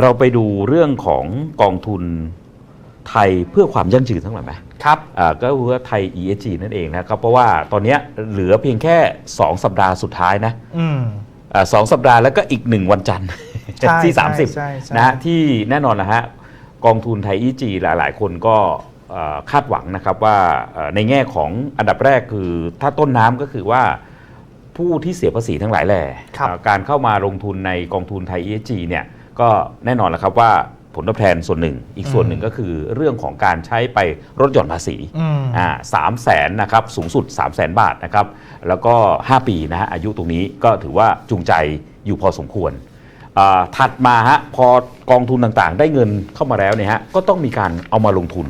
เราไปดูเรื่องของกองทุนไทยเพื่อความยั่งยืนทั้งหลายไหมครับอ่าก็คือว่าไทย ESG นั่นเองนะครับเพราะว่าตอนเนี้ยเหลือเพียงแค่ 2 สัปดาห์สุดท้ายนะอืมอ่าสองสัปดาห์แล้วก็อีก1วันจันทร์ใช่ที่ใช่ใช่ใช่30 นะฮะที่แน่นอนนะฮะกองทุนไทย ESG หลาย ๆ คนก็เอ่อคาดหวังนะครับว่าเอ่อในแง่ของอันดับแรกคือถ้าต้นน้ำก็คือว่าผู้ที่เสียภาษีทั้งหลายแหล่ครับอ่าการเข้ามาลงทุนในกองทุนไทย ESG เนี่ย ก็แน่นอนแล้วครับว่าผลตอบแทนส่วนหนึ่ง อีกส่วนหนึ่งก็คือเรื่องของการใช้ไปลดหย่อนภาษีอืมอ่าสามแสนนะครับสูงสุด 3 0 0แสนบาทนะครับ แล้วก็ 5 ปีนะฮะอายุตรงนี้ก็ถือว่าจูงใจอยู่พอสมควรอ่าถัดมาฮะพอกองทุนต่างๆ ได้เงินเข้ามาแล้วเนี่ยฮะก็ต้องมีการเอามาลงทุน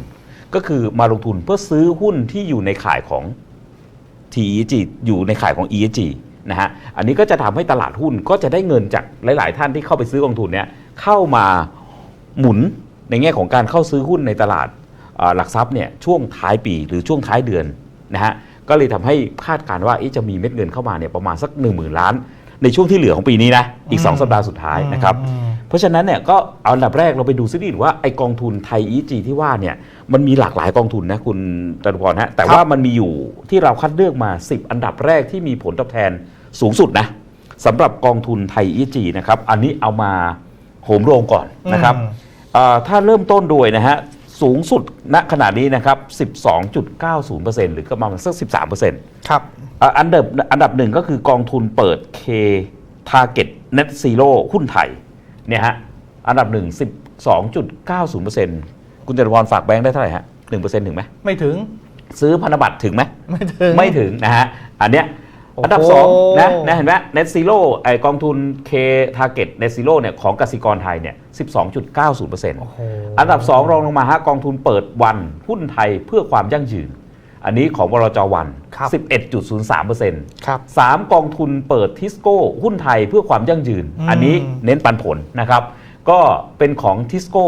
ก็คือมาลงทุนเพื่อซื้อหุ้นที่อยู่ในข่ายของ TEG อยู่ในข่ายของ ESG นะฮะอันนี้ก็จะทำให้ตลาดหุ้นก็จะได้เงินจากหลาย ๆ ท่านที่เข้าไปซื้อกองทุนเนี่ยเข้ามาหมุนในแง่ของการเข้าซื้อหุ้นในตลาดเอ่อหลักทรัพย์เนี่ยช่วงท้ายปีหรือช่วงท้ายเดือนนะฮะก็เลยทำให้คาดการณ์ว่าเอ๊ะจะมีเม็ดเงินเข้ามาเนี่ยประมาณสัก 1 0,000 ล้าน ในช่วงที่เหลือของปีนี้นะอีก 2 สัปดาห์สุดท้ายนะครับอืมเพราะฉะนั้นเนี่ยก็เอาอันดับแรกเราไปดูซิดีว่าไอกองทุนไทย EG ที่ว่าเนี่ยมันมีหลากหลายกองทุนนะคุณจตุพรฮะแต่ครับว่ามันมีอยู่ที่เราคัดเลือกมา 10 อันดับแรกที่มีผลตอบแทน สูงสุดนะสำหรับกองทุนไทย EG นะครับอันนี้เอามาโหมโรงก่อนนะครับอืมเอ่อถ้าเริ่มต้นโดยนะฮะสูงสุดณขณะนี้นะครับ 12.90%หรือก็ประมาณสัก 13%ครับอะอันดับอันดับหนึ่งก็คือกองทุนเปิด K Target Net Zero หุ้นไทยเนี่ยฮะอันดับหนึ่ง12.90%คุณจตุพรฝากแบงค์ได้เท่าไหร่ฮะ1%ถึงไหมไม่ถึง ซื้อพันธบัตรถึงไหมไม่ถึงไม่ถึงนะฮะอันเนี้ยโอ้โหอันดับ2นะนะเห็นไหม Net Zero ไอกองทุน K Target Net Zero เนี่ยของกสิกรไทยเนี่ย12.90%โอ้โหอันดับ 2 รองลงมาฮะกองทุนเปิดวันหุ้นไทยเพื่อความยั่งยืน อันนี้ของบลจวันครับ11.03%ครับสามกองทุนเปิดทิสโก้หุ้นไทยเพื่อความยั่งยืนอืมอันนี้เน้นปันผลนะครับ ก็เป็นของทิสโก้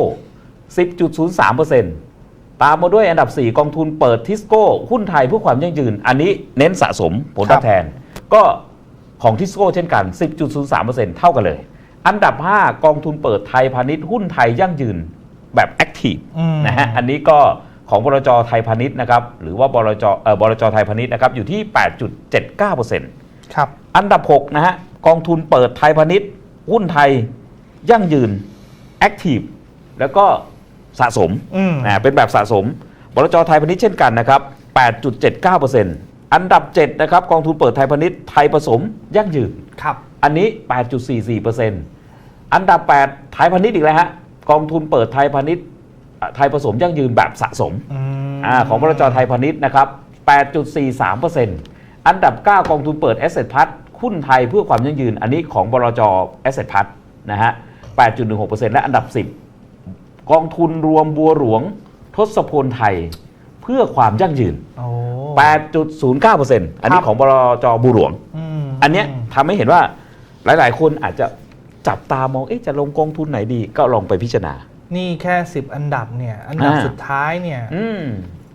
10.03%ตามมาด้วยอันดับ 4 กองทุนเปิดทิสโก้ หุ้นไทยเพื่อความยั่งยืน อันนี้เน้นสะสมผลตอบแทน ก็ของทิสโก้เช่นกัน 10.03%เท่ากันเลย อันดับ 5 กองทุนเปิดไทยพาณิชย์หุ้นไทยยั่งยืนแบบแอคทีฟอืมนะฮะอันนี้ก็ของบลจไทยพาณิชย์นะครับหรือว่าบลจเอ่อบลจไทยพาณิชย์นะครับอยู่ที่ 8.79%ครับอันดับ6นะฮะกองทุนเปิดไทยพาณิชย์หุ้นไทยยั่งยืนแอคทีฟแล้วก็สะสมอืมนะเป็นแบบสะสมบลจไทยพาณิชย์เช่นกันนะครับ 8.79% อันดับ 7 นะครับ กองทุนเปิดไทยพาณิชย์ไทยผสมยั่งยืนครับ อันนี้ 8.44%อันดับ 8 ไทยพาณิชย์อีกแล้วฮะกองทุนเปิดไทยพาณิชย์อะไทยผสมยั่งยืนแบบสะสมอืมอาของบลจไทยพาณิชย์นะครับ 8.43%อันดับ 9 กองทุนเปิด Asset p a s หุ้นไทยเพื่อความยั่งยืน อันนี้ของบลจ Asset p a s นะฮะ 8.16%และอันดับ 10 กองทุนรวมบัวหลวงทศพลไทยเพื่อความยั่งยืน โอ้ 8.09%อันนี้ครับของบลจบัวหลวงอืมอันเนี้ยทำให้เห็นว่าหลาย ๆ คนอาจจะจับตามองเอ๊ะจะลงกองทุนไหนดีก็ลองไปพิจารณา นี่แค่ 10 อันดับเนี่ย อันดับอ่า สุดท้ายเนี่ย อืม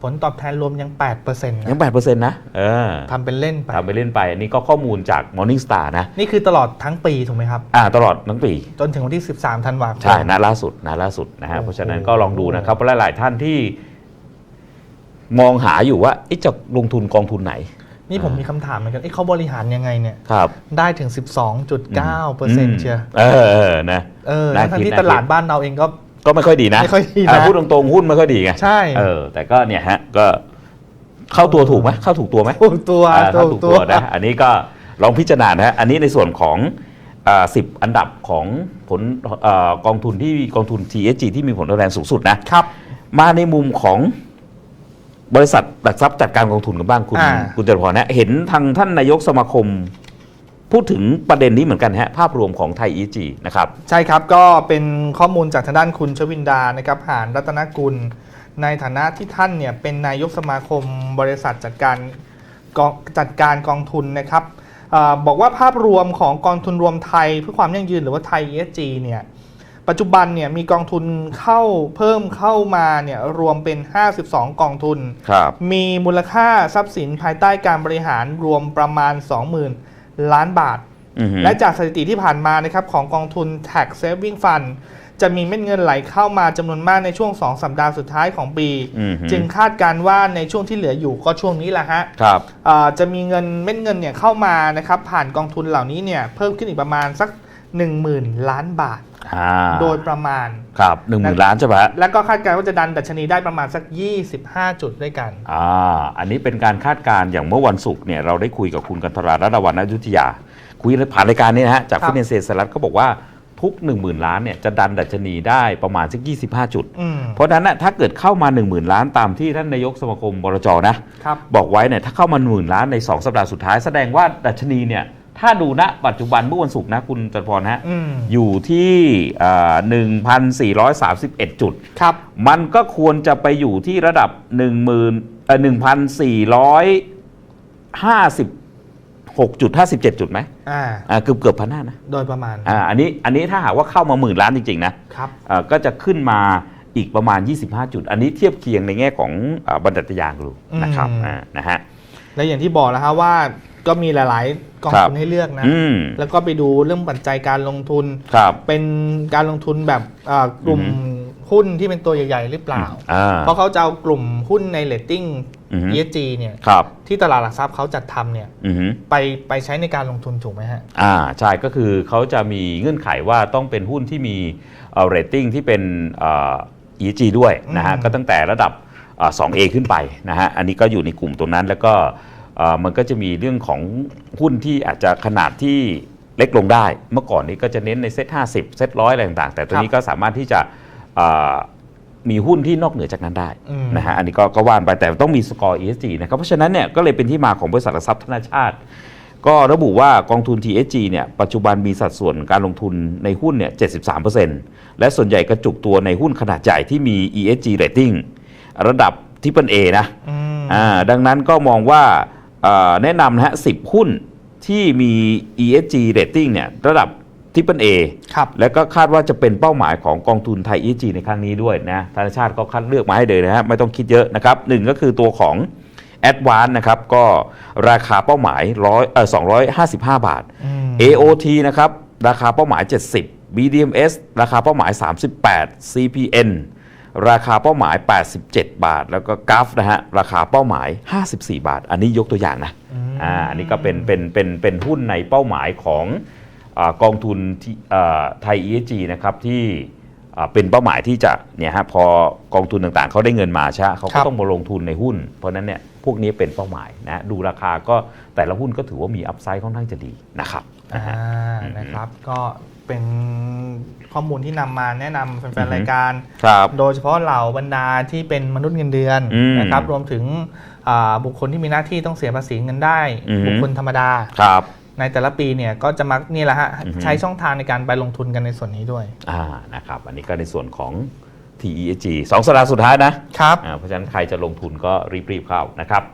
ผลตอบแทนรวมยัง 8%นะยังแปดเปอร์เซ็นต์นะเออทำเป็นเล่นไป ทำไปเล่นไปอันนี้ก็ข้อมูลจาก Morning Star นะ นี่คือตลอดทั้งปีถูกไหมครับ อ่าตลอดทั้งปี จนถึงวันที่ 13 ธันวาคม ใช่นะล่าสุดนะล่าสุดนะฮะโอ้โห เพราะฉะนั้นก็ลองดูนะครับเพราะหลาย ๆ ท่านที่ มองหาอยู่ว่าเอ๊ะจะลงทุนกองทุนไหน นี่ผมมีคำถามเหมือนกันเอ้เขาบริหารยังไงเนี่ยครับได้ถึง 12.9เปอร์เซ็นต์เชียร์เออเออนะเออน่าทั้งคิดที่น่าตลาดคิดบ้านเราเองก็ก็ไม่ค่อยดีนะไม่ค่อยดีนะาพูดตรงๆหุ้นไม่ค่อยดีไงใช่เออแต่ก็เนี่ยฮะก็เข้าตัวถูกไหมเข้าถูกตัวไหมถูกตัวอ่าถ้าถูถูกกตัตัววนะอันนี้ก็ลองพิจารณานะฮะอันนี้ในส่วนของสิบอันดับของผลเออกองทุนที่กองทุน TSG ที่มีผลตอบแทนสูงสุดนะครับมาในมุมของ บริษัทหลักทรัพย์จัดการกองทุนกันบ้างคุณอ่า คุณจตุพรนะเห็นทางท่านนายกสมาคม พูดถึงประเด็นนี้เหมือนกันฮะภาพรวมของไทย EG นะครับ ใช่ครับ ก็เป็นข้อมูลจากทางด้านคุณชวินดานะครับหานรัตนกุล ในฐานะที่ท่านเนี่ยเป็นนายกสมาคมบริษัทจัดการกองจัดการกองทุนนะครับอาบอกว่าภาพรวมของกองทุนรวมไทยเพื่อความยั่งยืนหรือว่าไทย ESG เนี่ย ปัจจุบันเนี่ยมีกองทุนเข้าเพิ่มเข้ามาเนี่ยรวมเป็น 52 กองทุน ครับ มีมูลค่าทรัพย์สินภายใต้การบริหารรวมประมาณ 20,000 ล้านบาท อือฮึและจากสถิติที่ผ่านมานะครับของกองทุน Tax Saving Fund จะมีเม็ดเงินไหลเข้ามาจำนวนมากในช่วง 2 สัปดาห์สุดท้ายของปี อืมฮึจึงคาดการณ์ว่าในช่วงที่เหลืออยู่ก็ช่วงนี้แหละฮะ ครับเอ่อจะมีเงินเม็ดเงินเนี่ยเข้ามานะครับผ่านกองทุนเหล่านี้เนี่ยเพิ่มขึ้นอีกประมาณสัก 10,000 ล้านบาท อ่าโดยประมาณ ครับหนึ่งหมื่นล้านใช่ไหมฮะแล้วก็คาดการณ์ว่าจะดันดัชนีได้ประมาณสัก 25 จุดด้วยกัน อ่า อันนี้เป็นการคาดการณ์อย่างเมื่อวันศุกร์เนี่ยเราได้คุยกับคุณกันทรารัตนวันอยุธยา คุยผ่านรายการนี้นะฮะจากครับ ฟินแลนเซียสลัดก็บอกว่าทุก 1 0,000 ล้านเนี่ยจะดันดัชนีได้ประมาณสัก25 จุด อืมเพราะฉะนั้นนะถ้าเกิดเข้ามา 1 0,000 ล้านตามที่ท่านนายกสมาคมบรจนะครับ บอกบอกไว้เนี่ยถ้าเข้ามาหมื่นล้านใน 2 สัปดาห์สุดท้ายแสดงว่าดัชนีเนี่ย ถ้าดูณปัจจุบันเมื่อวันศุกร์นะคุณจตุพรฮะอืมอยู่ที่หนึ่งพันสี่ร้อยสามสิบเอ็ดจุด ครับมันก็ควรจะไปอยู่ที่ระดับ1 0 0 0 0เอ่อ1,456จุด57จุดไหมอ่าอ่าเกือบเกือบพันห้านะโดยประมาณอ่าอันนี้อันนี้ถ้าหากว่าเข้ามาหมื่นล้านจริงๆนะครับ อ่าก็จะขึ้นมาอีกประมาณ 25 จุด อันนี้เทียบเคียงในแง่ของอาบรรดัตยางดูนะครับอืม อ่านะฮะ และอย่างที่บอกแล้วฮะว่า ก็มีหลายๆกองครับทุนให้เลือกนะ อืม แล้วก็ไปดูเรื่องปัจจัยการลงทุน ครับ เป็นการลงทุนแบบเอ่อกลุ่มอือฮึหุ้นที่เป็นตัวใหญ่ ๆ หรือเปล่า อ่า เพราะเขาจะเอากลุ่มหุ้นในเลตติ้ง อือฮึ ESG เนี่ยครับ ที่ตลาดหลักทรัพย์เขาจัดทำเนี่ยอือฮึไปไปใช้ในการลงทุนถูกไหมฮะ อ่าใช่ก็คือเขาจะมีเงื่อนไขว่าต้องเป็นหุ้นที่มีเอ่อเรตติ้งที่เป็นเอ่อ ESG ด้วยนะฮะอืม ก็ตั้งแต่ระดับเอ่อ 2A ขึ้นไปนะฮะอันนี้ก็อยู่ในกลุ่มตรงนั้นแล้วก็เอ่อ มันก็จะมีเรื่องของหุ้นที่อาจจะขนาดที่เล็กลงได้ เมื่อก่อนนี้ก็จะเน้นในเซ็ต50เซ็ตร้อยอะไรต่างๆ แต่ตัวนี้ก็สามารถที่จะเอ่อมีหุ้นที่นอกเหนือจากนั้นได้อืมนะฮะอันนี้ก็ก็ว่านไปแต่ต้องมีสกอร์ ESG นะครับเพราะฉะนั้นเนี่ยก็เลยเป็นที่มาของบริษัทหลักทรัพย์ธนาชาติ ก็ระบุว่ากองทุน TSG เนี่ยปัจจุบันมีสัดส่วนการลงทุนในหุ้นเนี่ย 73%และส่วนใหญ่กระจุกตัวในหุ้นขนาดใหญ่ที่มี ESG rating ระดับที่เป็น A นะอืมอ่าดังนั้นก็มองว่าเอ่อ แนะนำนะฮะ10หุ้นที่มี ESG rating เนี่ยระดับที่เป็น A ครับแล้วก็คาดว่าจะเป็นเป้าหมายของกองทุนไทย ESG ในครั้งนี้ด้วยนะธนาชาติก็คัดเลือกมาให้เลยนะฮะไม่ต้องคิดเยอะนะครับหนึ่งก็คือตัวของ a d v a n c e นะครับก็ราคาเป้าหมายร้อยเอ่อ255บาทอืม AOT นะครับราคาเป้าหมาย 70 BDMs ราคาเป้าหมาย 38 CPN ราคาเป้าหมาย 87 บาท แล้วก็ GAF นะฮะราคาเป้าหมาย 54 บาท อันนี้ยกตัวอย่างนะอืมอ่าอันนี้ก็เป็นเป็นเป็นเป็นหุ้นในเป้าหมายของอากองทุนที่อ่าไทย ESG นะครับที่อ่าเป็นเป้าหมายที่จะเนี่ยฮะพอกองทุนต่างๆ เขาได้เงินมาใช่ไหมเขาครัก็บต้องมาลงทุนในหุ้น เพราะฉะนั้นเนี่ยพวกนี้เป็นเป้าหมายนะดูราคาก็แต่ละหุ้นก็ถือว่ามีอัพไซด์ค่อนข้างจะดีนะครับอ่านะฮะนะครับก็ เป็นข้อมูลที่นำมาแนะนำแฟอือนฮึๆรายการ ครับ โดยเฉพาะเหล่าบรรดาที่เป็นมนุษย์เงินเดือนอืมนะครับรวมถึงอ่าบุคคลที่มีหน้าที่ต้องเสียภาษีเงินได้ อือฮึ บุคคลธรรมดา ครับ ในแต่ละปีเนี่ยก็จะมักนี่แหละฮะอือฮึ ใช้ช่องทางในการไปลงทุนกันในส่วนนี้ด้วย อ่านะครับ อันนี้ก็ในส่วนของ TEG สองสัปดาห์สุดท้ายนะครับ อ่าเพราะฉะนั้นใครจะลงทุนก็รีบๆเข้านะครับ